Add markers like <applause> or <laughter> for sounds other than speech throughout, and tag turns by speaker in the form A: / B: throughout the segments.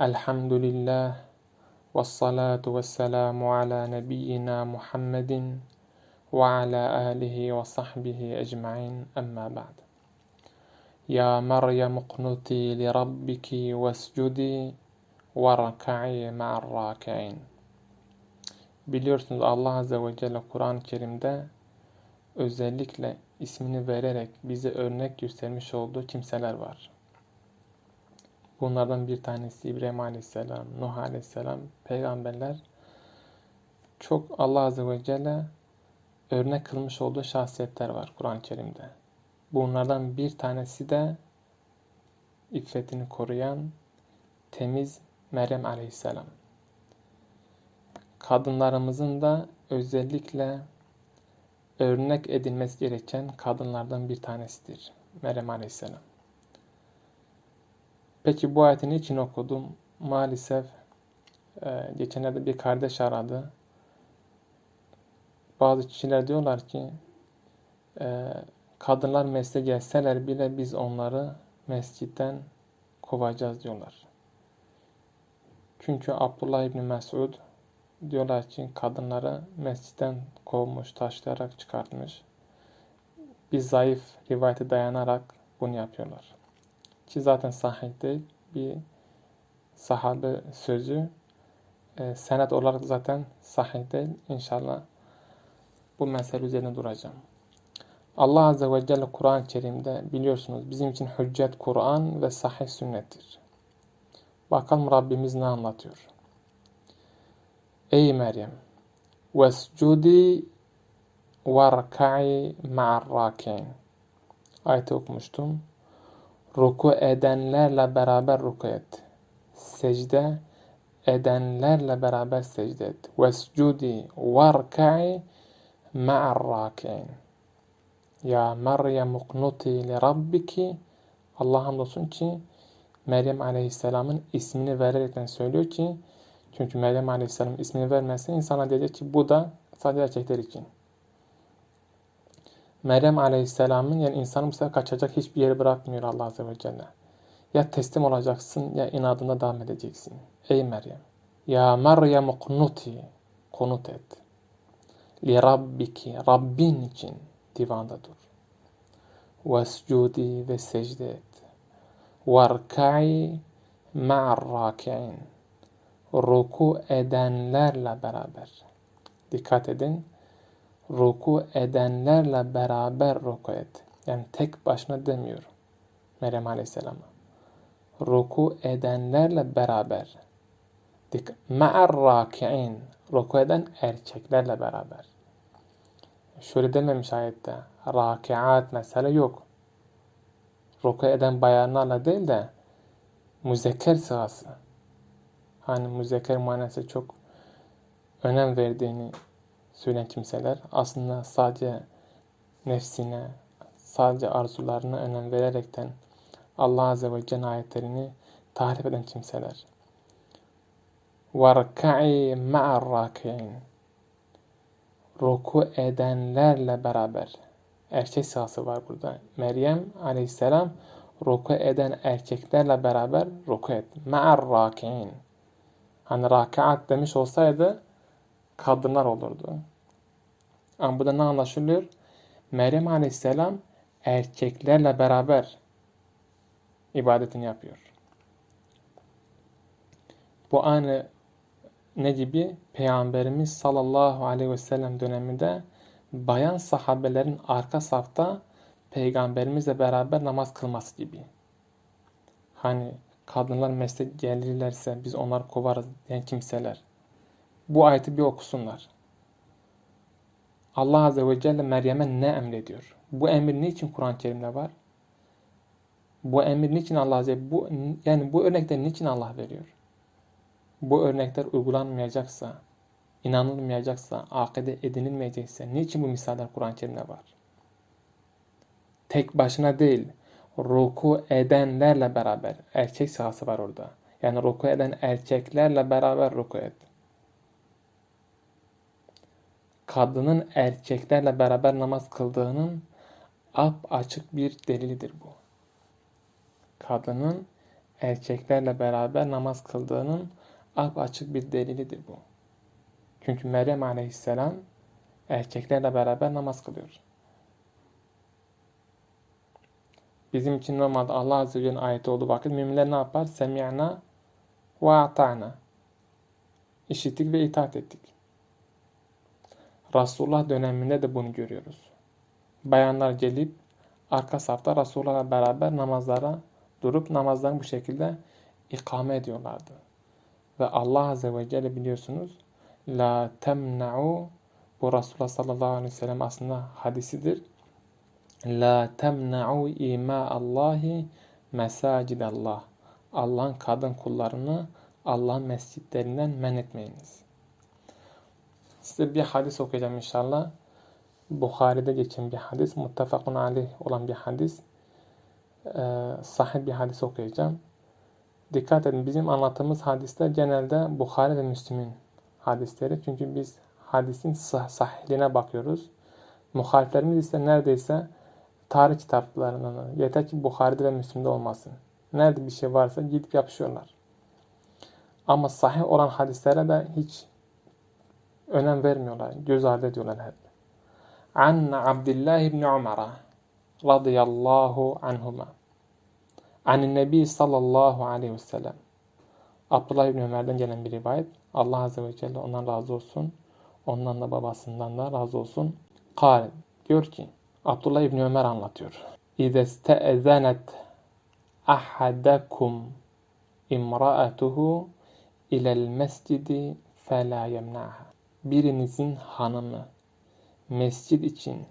A: Elhamdülillah ve salatu ve selamu ala nebiyyina Muhammedin ve ala alihi ve sahbihi ecma'in emma ba'd. Ya Meryem uknuti li rabbiki vescudi ve raka'i ma'ar raki'in. Biliyorsunuz Allah Azze ve Celle Kur'an-ı Kerim'de özellikle ismini vererek bize örnek göstermiş olduğu kimseler var. Bunlardan bir tanesi İbrahim Aleyhisselam, Nuh Aleyhisselam, peygamberler çok Allah Azze ve Celle örnek kılmış olduğu şahsiyetler var Kur'an-ı Kerim'de. Bunlardan bir tanesi de iffetini koruyan temiz Meryem Aleyhisselam. Kadınlarımızın da özellikle örnek edilmesi gereken kadınlardan bir tanesidir Meryem Aleyhisselam. Peki bu ayeti niçin okudum? Maalesef e, geçenlerde bir kardeş aradı. Bazı kişiler diyorlar ki e, kadınlar mesle gelseler bile biz onları mescitten kovacağız diyorlar. Çünkü Abdullah İbni Mesud diyorlar ki kadınları mescitten kovmuş, taşlayarak çıkartmış. Bir zayıf rivayete dayanarak bunu yapıyorlar. Ki zaten sahih değil. Bir sahabe sözü e, senet olarak zaten sahih değil. İnşallah bu mesele üzerine duracağım. Allah Azze ve Celle Kur'an-ı Kerim'de biliyorsunuz bizim için hüccet Kur'an ve sahih sünnettir. Bakalım Rabbimiz ne anlatıyor. Ey Meryem vescudi varka'i ma'ar rakin ayeti okumuştum. Ruku edenlerle beraber ruku et. Secde edenlerle beraber secde et. Vescudi varka'i ma'ar rakin Ya Meryem uknuti li rabbiki Allah hamdolsun ki Meryem Aleyhisselam'ın ismini vererekten söylüyor ki çünkü Meryem Aleyhisselam ismini vermezse insana diyecek ki bu da sadece erkekler için. Meryem Aleyhisselam'ın yani insanın bu sefer kaçacak hiçbir yeri bırakmıyor Allah Azze ve Celle. Ya teslim olacaksın ya inadında devam edeceksin. Ey Meryem. Ya Meryem kunuti. Kunut et. Li Rabbiki. Rabbin için divanda dur. Vescudi ve secde et. Varkai ma'ar raki'in ruku edenlerle beraber. Dikkat edin. Ruku edenlerle beraber ruku et. Yani tek başına demiyor Meryem Aleyhisselam'a. Ruku edenlerle beraber. Ma'ar raki'in. Ruku eden erkeklerle beraber. Şöyle dememiş ayette. Rakiat mesele yok. Ruku eden bayanlarla değil de müzekker sırası hani müzekker manası çok önem verdiğini söyleyen kimseler aslında sadece nefsine, sadece arzularına önem vererekten Allah Azze ve Celle ayetlerini tahrip eden kimseler. وَرْكَعِي مَعَ الرَّاكِعِينَ Ruku edenlerle beraber. Erkek sahası var burada. Meryem aleyhisselam ruku eden erkeklerle beraber ruku et. مَعَ الرَّاكِعِينَ Hani rakaat demiş olsaydı kadınlar olurdu. Ama burada ne anlaşılıyor? Meryem Aleyhisselam erkeklerle beraber ibadetini yapıyor. Bu aynı ne gibi? Peygamberimiz sallallahu aleyhi ve sellem döneminde bayan sahabelerin arka safta peygamberimizle beraber namaz kılması gibi. Hani kadınlar meslek gelirlerse biz onları kovarız diyen kimseler. Bu ayeti bir okusunlar. Allah Azze ve Celle Meryem'e ne emrediyor? Bu emir niçin Kur'an-ı Kerim'de var? Bu emir niçin Allah Azze bu yani bu örnekler niçin Allah veriyor? Bu örnekler uygulanmayacaksa, inanılmayacaksa, akide edinilmeyecekse niçin bu misaller Kur'an-ı Kerim'de var? Tek başına değil, ruku edenlerle beraber. Erkek sahası var orada. Yani ruku eden erkeklerle beraber ruku et. Kadının erkeklerle beraber namaz kıldığının ap açık bir delilidir bu. Kadının erkeklerle beraber namaz kıldığının açık bir delilidir bu. Çünkü Meryem aleyhisselam erkeklerle beraber namaz kılıyor. Bizim için normalde Allah Azze ve Celle'nin ayeti olduğu vakit müminler ne yapar? Semi'na ve ata'na. İşittik ve itaat ettik. Resulullah döneminde de bunu görüyoruz. Bayanlar gelip arka safta Resulullah'la beraber namazlara durup namazlarını bu şekilde ikame ediyorlardı. Ve Allah Azze ve Celle biliyorsunuz La temna'u bu Resulullah sallallahu aleyhi ve sellem aslında hadisidir. La temna'u ima Allahi mesacid Allah. Allah'ın kadın kullarını Allah'ın mescitlerinden men etmeyiniz. Size bir hadis okuyacağım inşallah. Bukhari'de geçen bir hadis, muttefakun aleyh olan bir hadis. Ee, sahih bir hadis okuyacağım. Dikkat edin bizim anlattığımız hadisler genelde Bukhari ve Müslim'in hadisleri. Çünkü biz hadisin sah sahihliğine bakıyoruz. Muhaliflerimiz ise neredeyse tarih kitaplarından yeter ki Bukhari'de ve Müslim'de olmasın. Nerede bir şey varsa gidip yapışıyorlar. Ama sahih olan hadislere de hiç önem vermiyorlar. Göz ardı ediyorlar hep. An Abdullah ibn Umar radıyallahu anhuma. An Nebi sallallahu aleyhi ve sellem. Abdullah ibn Ömer'den gelen bir rivayet. Allah azze ve celle ondan razı olsun. Ondan da babasından da razı olsun. Kal diyor ki Abdullah ibn Ömer anlatıyor. İze ste'ezenet ahadakum imra'atuhu ilel mescidi fela yemna'ha. Birinizin hanımı mescid için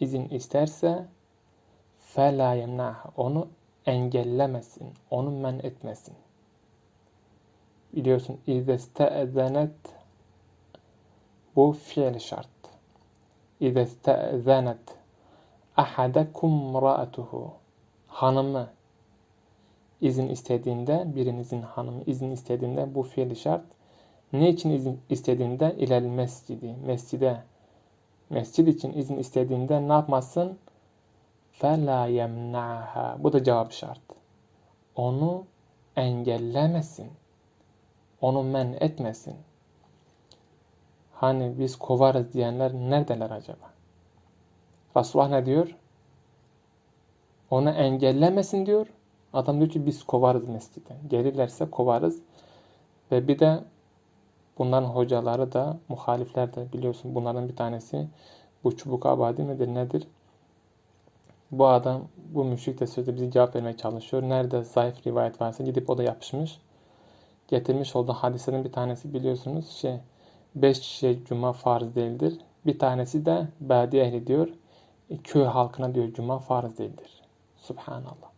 A: izin isterse fela yemna'ha. Onu engellemesin, onu men etmesin. Biliyorsun izestezenet bu fiil şart. İzestezenet ahadakum ra'atuhu hanımı izin istediğinde birinizin hanımı izin istediğinde bu fiil şart. Ne için izin istediğinde ilel mescidi mescide mescid için izin istediğinde ne yapmasın? فَلَا يَمْنَعَهَا Bu da cevap şart. Onu engellemesin. Onu men etmesin. Hani biz kovarız diyenler neredeler acaba? Resulullah ne diyor? Onu engellemesin diyor. Adam diyor ki biz kovarız mesciden. Gelirlerse kovarız. Ve bir de bunların hocaları da muhalifler de biliyorsun bunların bir tanesi bu çubuk abadi midir nedir? Bu adam bu müşrik de sözde bize cevap vermeye çalışıyor. Nerede zayıf rivayet varsa gidip o da yapışmış. Getirmiş olduğu hadislerin bir tanesi biliyorsunuz şey beş kişiye cuma farz değildir. Bir tanesi de badi ehli diyor. E, köy halkına diyor cuma farz değildir. Subhanallah.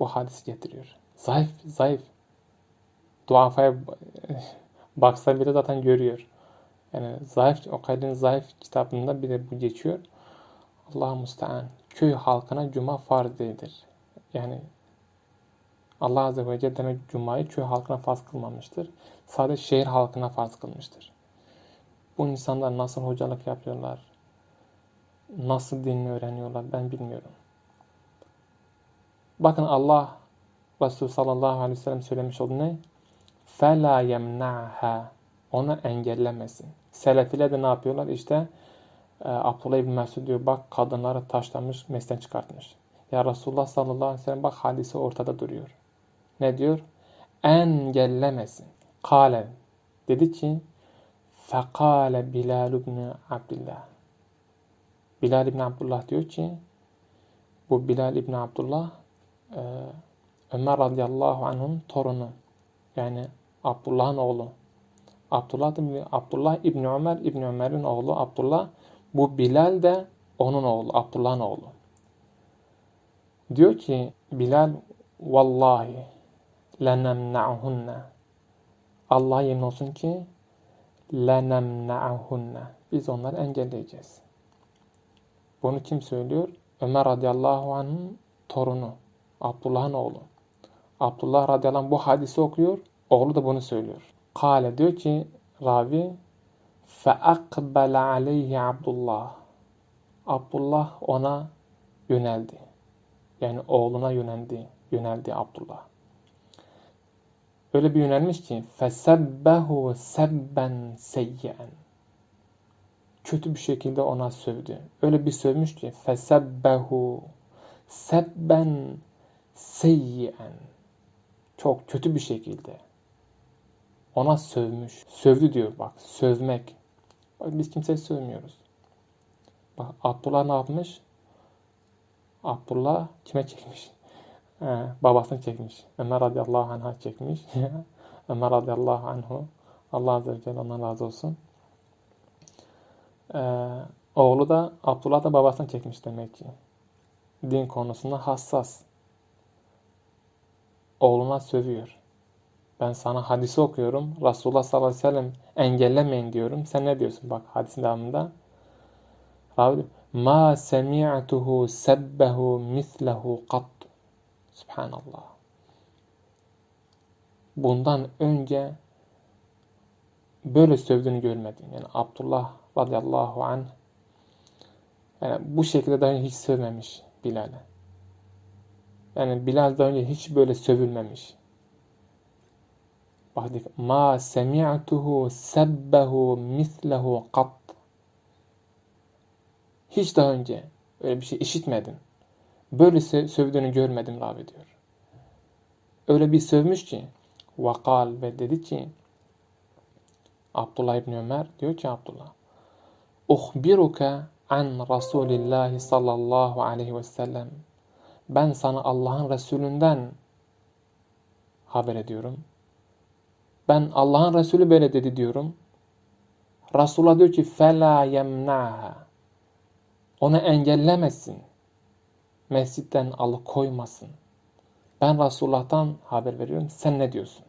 A: Bu hadis getiriyor. Zayıf, zayıf. Duafaya baksa bile zaten görüyor. Yani zayıf, o kaydın zayıf kitabında bir de bu geçiyor. Allah müstean. Köy halkına cuma farz değildir. Yani Allah Azze ve Celle demek cumayı köy halkına farz kılmamıştır. Sadece şehir halkına farz kılmıştır. Bu insanlar nasıl hocalık yapıyorlar? Nasıl dinini öğreniyorlar? Ben bilmiyorum. Bakın Allah Resulü sallallahu aleyhi ve sellem söylemiş oldu ne? فَلَا يَمْنَعْهَا Onu engellemesin. Selefiler de ne yapıyorlar? İşte e, Abdullah İbni Mesud diyor bak kadınları taşlamış, mesten çıkartmış. Ya Resulullah sallallahu aleyhi ve sellem bak hadisi ortada duruyor. Ne diyor? Engellemesin. Kale dedi ki Fekale Bilal ibn Abdullah. Bilal ibn Abdullah diyor ki bu Bilal ibn Abdullah e, Ömer radıyallahu anh'ın torunu. Yani Abdullah'ın oğlu. Abdullah, Abdullah İbni Ömer, İbni Ömer'in oğlu Abdullah. Bu Bilal de onun oğlu, Abdullah'ın oğlu. Diyor ki Bilal vallahi lenemna'hunne Allah yemin olsun ki lenemna'hunne biz onları engelleyeceğiz. Bunu kim söylüyor? Ömer radıyallahu anh'ın torunu. Abdullah'ın oğlu. Abdullah radıyallahu anh bu hadisi okuyor. Oğlu da bunu söylüyor. Kale diyor ki ravi فَاَقْبَلَ عَلَيْهِ Abdullah. Abdullah ona yöneldi. Yani oğluna yöneldi. Yöneldi Abdullah. Öyle bir yönelmiş ki fesebbehu sebben seyyen. Kötü bir şekilde ona sövdü. Öyle bir sövmüş ki fesebbehu sebben seyyen. Çok kötü bir şekilde. ona sövmüş. Sövdü diyor bak. Sövmek. Biz kimseyi sövmüyoruz. Bak Abdullah ne yapmış? Abdullah kime çekmiş? He, babasını çekmiş. Ömer radıyallahu anh'a çekmiş. <laughs> Ömer radıyallahu anhu. Allah azze ve celle ondan razı olsun. Ee, oğlu da Abdullah da babasını çekmiş demek ki. Din konusunda hassas. Oğluna sövüyor. Ben sana hadisi okuyorum. Resulullah sallallahu aleyhi ve sellem engellemeyin diyorum. Sen ne diyorsun? Bak hadisin devamında. Ravi Ma semi'tuhu sebbehu mislehu kat. Subhanallah. Bundan önce böyle sövdüğünü görmedim. Yani Abdullah radıyallahu anh yani bu şekilde daha önce hiç sövmemiş Bilal'e. Yani Bilal daha önce hiç böyle sövülmemiş. Bak ma semi'tuhu sebbehu mislehu kat. Hiç daha önce öyle bir şey işitmedim. Böyle sövdüğünü görmedim Rabi diyor. Öyle bir sövmüş ki vakal ve dedi ki Abdullah İbni Ömer diyor ki Abdullah Uhbiruka an Resulillahi sallallahu aleyhi ve sellem ben sana Allah'ın Resulünden haber ediyorum. Ben Allah'ın Resulü böyle dedi diyorum. Resul'a diyor ki fela yemnaha. Onu engellemesin. Mescitten alıkoymasın. Ben Resulullah'tan haber veriyorum. Sen ne diyorsun?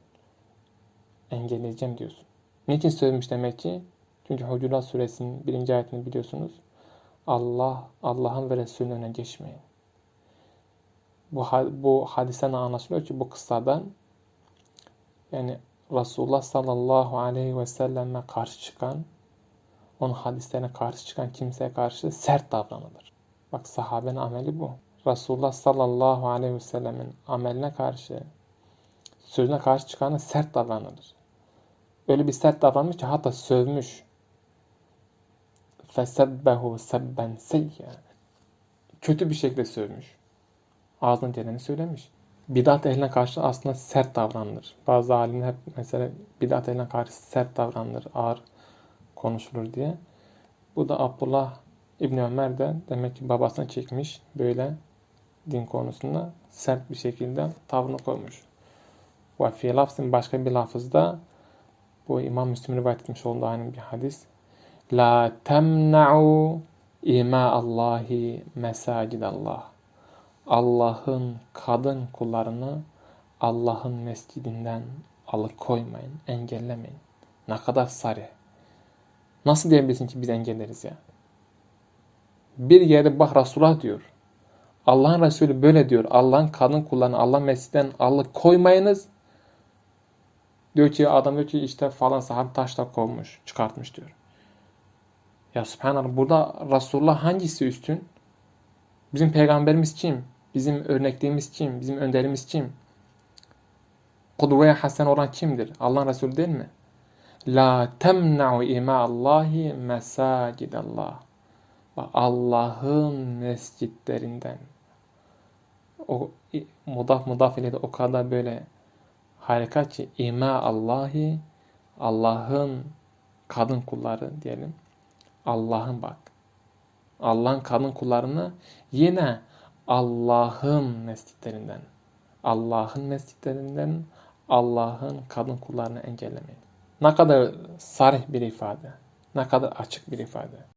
A: Engelleyeceğim diyorsun. Niçin söylemiş demek ki? Çünkü Hucurat suresinin birinci ayetini biliyorsunuz. Allah, Allah'ın ve Resulünün öne geçmeyin. Bu, bu hadisten anlaşılıyor ki bu kıssadan yani Resulullah sallallahu aleyhi ve selleme karşı çıkan, onun hadislerine karşı çıkan kimseye karşı sert davranılır. Bak sahabenin ameli bu. Resulullah sallallahu aleyhi ve sellemin ameline karşı, sözüne karşı çıkana sert davranılır. Öyle bir sert davranmış ki hatta sövmüş. Fesebbehu sebben seyye. Kötü bir şekilde sövmüş. Ağzının geleni söylemiş bidat ehline karşı aslında sert davranılır. Bazı alimler hep mesela bidat ehline karşı sert davranılır, ağır konuşulur diye. Bu da Abdullah İbni Ömer de demek ki babasına çekmiş böyle din konusunda sert bir şekilde tavrını koymuş. Ve fi lafzın başka bir lafızda bu İmam Müslim rivayet etmiş olduğu aynı bir hadis. La temna'u ima Allahi mesacid Allah'ın kadın kullarını Allah'ın mescidinden alıkoymayın, engellemeyin. Ne kadar sarı. Nasıl diyebilirsin ki biz engelleriz ya? Bir yerde bak Resulullah diyor. Allah'ın Resulü böyle diyor. Allah'ın kadın kullarını Allah mescidden alıkoymayınız. Diyor ki adam diyor ki işte falan sahabe taşla kovmuş, çıkartmış diyor. Ya subhanallah burada Resulullah hangisi üstün? Bizim peygamberimiz kim? Bizim örnekliğimiz kim? Bizim önderimiz kim? Kudveye hasen olan kimdir? Allah'ın Resulü değil mi? La temna'u ima Allahi mesacidallah. Allah'ın mescitlerinden. O mudaf mudaf ile de o kadar böyle harika ki ima Allahi Allah'ın kadın kulları diyelim. Allah'ın bak. Allah'ın kadın kullarını yine Allah'ın mescitlerinden, Allah'ın mescitlerinden Allah'ın kadın kullarını engellemeyin. Ne kadar sarih bir ifade, ne kadar açık bir ifade.